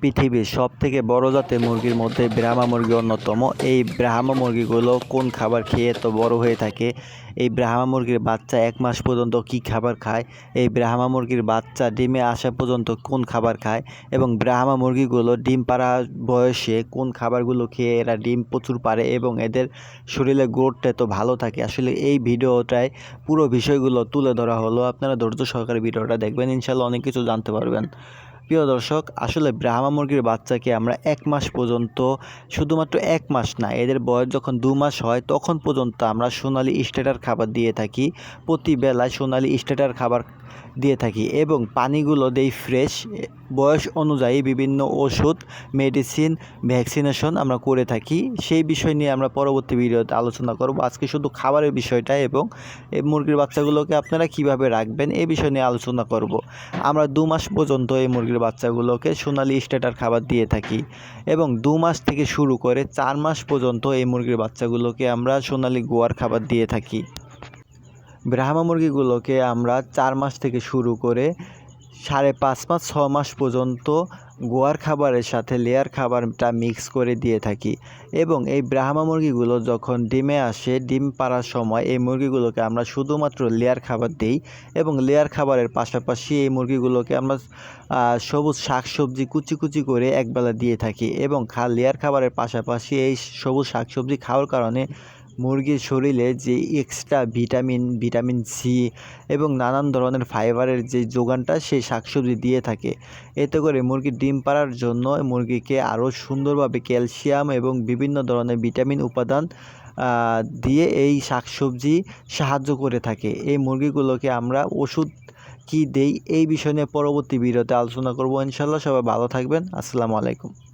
পৃথিবীর সব থেকে বড় জাতের মুরগির মধ্যে ব্রাহ্মা মুরগি অন্যতম। এই ব্রাহ্মা মুরগিগুলো কোন খাবার খেয়ে তো বড় হয়ে থাকে? এই ব্রাহ্মা মুরগির বাচ্চা এক মাস পর্যন্ত কি খাবার খায়? এই ব্রাহ্মা মুরগির বাচ্চা ডিমে আসা পর্যন্ত কোন খাবার খায়? এবং ব্রাহ্মা মুরগিগুলো ডিম পাড়া বয়সে কোন খাবারগুলো খেয়ে এরা ডিম প্রচুর পারে এবং এদের শরীরে গ্রোথটা তো ভালো থাকে? আসলে এই ভিডিওটায় পুরো বিষয়গুলো তুলে ধরা হলো। আপনারা ধৈর্য সহকারে ভিডিওটা দেখবেন। ইনশাল্লাহ অনেক কিছু জানতে পারবেন। প্রিয় দর্শক, আসলে ব্রাহ্মা মুরগির বাচ্চাকে আমরা এক মাস পর্যন্ত শুধুমাত্র এক মাস না, এদের বয়স যখন দু মাস হয়, তখন পর্যন্ত আমরা সোনালি স্টেটার খাবার দিয়ে থাকি। প্রতি বেলায় সোনালি স্টেটার খাবার দিয়ে থাকি এবং পানিগুলো দেই ফ্রেশ বয়স অনুযায়ী বিভিন্ন ওষুধ মেডিসিন ভ্যাকসিনেশন আমরা করে থাকি। সেই বিষয় নিয়ে আমরা পরবর্তী ভিডিওতে আলোচনা করব। আজকে শুধু খাবারের বিষয়টা এবং এই মুরগির বাচ্চাগুলোকে আপনারা কীভাবে রাখবেন এই বিষয় নিয়ে আলোচনা করব। আমরা দু মাস পর্যন্ত এই মুরগির বাচ্চাগুলোকে সোনালি স্টেটার খাবার দিয়ে থাকি এবং দু মাস থেকে শুরু করে চার মাস পর্যন্ত এই মুরগির বাচ্চাগুলোকে আমরা সোনালি গোয়ার খাবার দিয়ে থাকি। ব্রাহ্মা মুরগিগুলোকে আমরা চার মাস থেকে শুরু করে সাড়ে পাঁচ মাস, ছ মাস পর্যন্ত গোয়ার খাবারের সাথে লেয়ার খাবারটা মিক্স করে দিয়ে থাকি। এবং এই ব্রাহ্মা মুরগিগুলো যখন ডিমে আসে, ডিম পাড়ার সময় এই মুরগিগুলোকে আমরা শুধুমাত্র লেয়ার খাবার দিই এবং লেয়ার খাবারের পাশাপাশি এই মুরগিগুলোকে আমরা সবুজ শাকসবজি কুচি কুচি করে একবেলা দিয়ে থাকি এবং খা, লেয়ার খাবারের পাশাপাশি এই সবুজ শাকসবজি খাওয়ার কারণে মুরগির শরীরে যে এক্সট্রা ভিটামিন ভিটামিন সি এবং নানান ধরনের ফাইবারের যে যোগানটা সেই শাকসবজি দিয়ে থাকে। এতে করে মুরগির ডিম পাড়ার জন্য মুরগিকে আরও সুন্দরভাবে ক্যালসিয়াম এবং বিভিন্ন ধরনের ভিটামিন উপাদান দিয়ে এই শাকসবজি সাহায্য করে থাকে। এই মুরগিগুলোকে আমরা ওষুধ কি দেই এই বিষয় নিয়ে পরবর্তী ভিডিওতে আলোচনা করব। ইনশাল্লাহ সবাই ভালো থাকবেন। আসসালামু আলাইকুম।